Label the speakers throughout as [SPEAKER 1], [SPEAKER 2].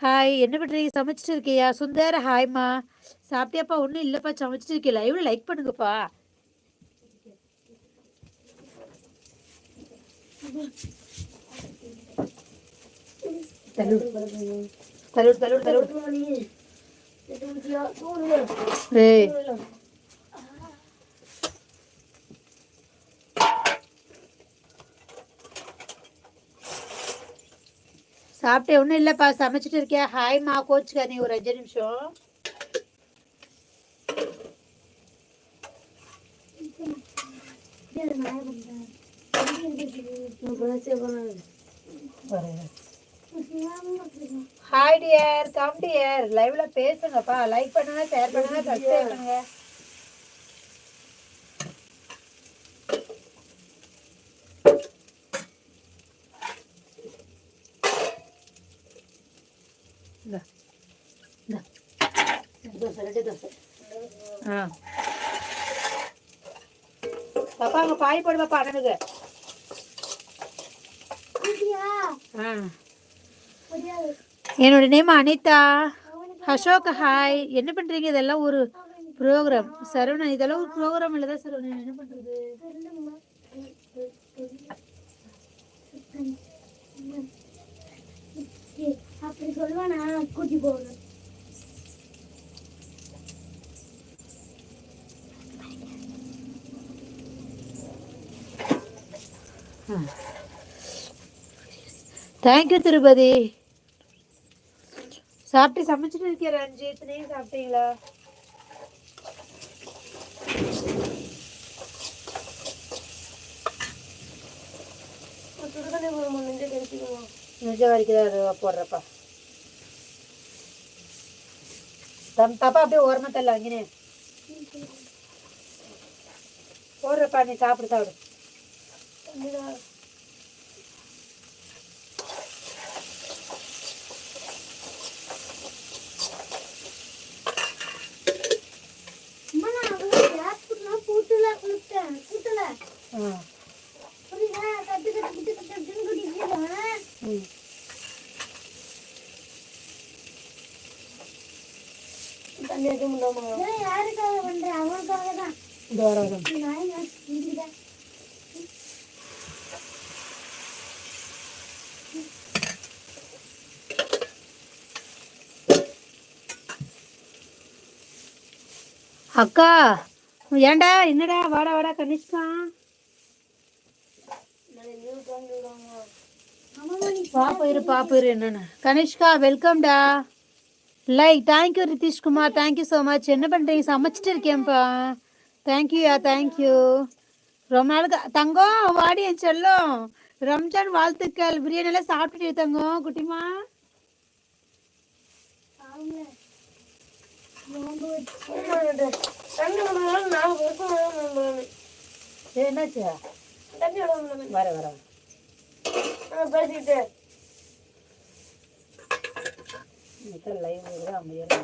[SPEAKER 1] Hi என்ன பண்ணுறீங்க சமைச்சிட்டு இருக்கியா? சுந்தர் ஹாய்மா சாப்பிட்டியாப்பா? ஒன்றும் இல்லைப்பா. சமைச்சிட்டு இருக்கே லைவ்ல லைக் பண்ணுங்கப்பா. தள்ளுடு தள்ளுடு தள்ளுடு சாப்பிட்டே ஒன்றும் இல்லைப்பா சமைச்சிட்டு இருக்கியா ஹாய்மா கோச்சுக்கா நீ ஒரு அஞ்சு நிமிஷம். ஹாய் டியர் கம் டியர் லைவ்ல பேசுங்கப்பா. லைக் பண்ணுங்க ஷேர் பண்ணுங்க சப்ஸ்கிரைப் பண்ணுங்க. பாப்பா அங்க பாய் போடு பாப்பா அண்ணனுக்கு என்னோட நேம் அனிதா. அசோக் ஹாய் என்ன பண்றீங்க? இதெல்லாம் ஒரு ப்ரோக்ராம் சரவணன் இதெல்லாம் ஒரு ப்ரோக்ராம் இல்லை தான் சரவணன் என்ன பண்றது?
[SPEAKER 2] சொல்லுவானா? கூட்டி போகணும்.
[SPEAKER 1] தேங்க்யூ திருப்பதி சாப்பிட்டு சமைச்சிட்டு இருக்கிற ரஞ்சித் நீங்க சாப்பிட்டீங்களா?
[SPEAKER 2] சுடுதண்ணி போகணும் நெஞ்சு கழிச்சுக்கணும்
[SPEAKER 1] நிஜ வரைக்கும் அது போடுறப்பா. தம் தப்பா அப்படியே ஓரமா தள்ள அங்கே போடுறப்பா நீ சாப்பிடு சாப்பிடு
[SPEAKER 2] எதுவும் இல்லாம யாருக்காக அவனுக்காக தான்
[SPEAKER 1] அக்கா ஏன்டா என்னடா வாடா வாடா கனிஷ்கா? பாப்பு இரு பாப்பு இரு என்னன்னு. Kanishka வெல்கம்டா like thank you Ritheeshkumar. Thank you so much என்ன பண்ணுறீங்க சமைச்சிட்டு இருக்கேன்ப்பா. தேங்க்யூயா தேங்க்யூ ரொம்ப நாளுக்கு தங்கம் வாடி என் செல்லம். ரம்ஜான் வாழ்த்துக்கள். பிரியாணி எல்லாம் சாப்பிட்டுட்டு தங்கம் குட்டிமா. என்னாச்சு
[SPEAKER 2] விடணும்
[SPEAKER 1] வர வர
[SPEAKER 2] பேசிக்கிட்டு
[SPEAKER 1] லைவ் அமைதியாக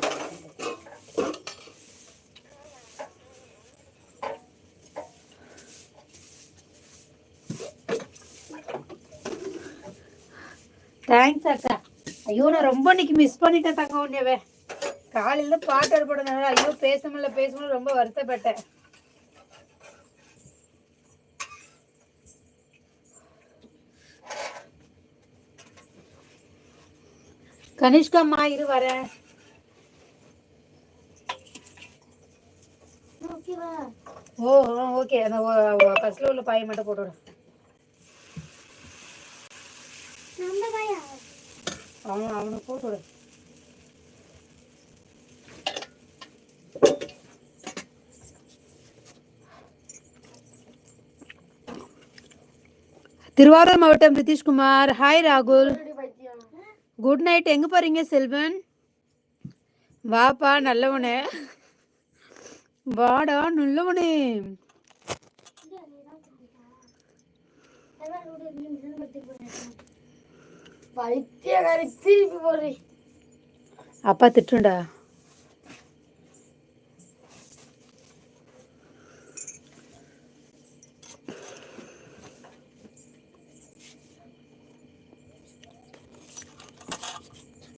[SPEAKER 1] தேங்க்ஸ் அக்கா. ஐயோ நான் ரொம்ப இன்னைக்கு மிஸ் பண்ணிட்டேன் தங்க உன்னையவே. காலையில பாட்டு ஏற்படுறதுனால ஐயோ பேச முடியல ரொம்ப வருத்தப்பட்டேன். கனிஷ்காம்மா இரு
[SPEAKER 2] வர
[SPEAKER 1] ஓ ஓகே. அந்த ஃபர்ஸ்ட்ல உள்ள பாயை மட்டும் போட்டு அவன் அவனை போட்டு விடு. திருவாரூர் மாவட்டம் நிதிஷ்குமார். ஹாய் ராகுல். குட் நைட் எங்க போறீங்க செல்வன்? வாப்பா நல்லவனே. வாடா நல்லவனே. அப்பா திட்டுண்டா?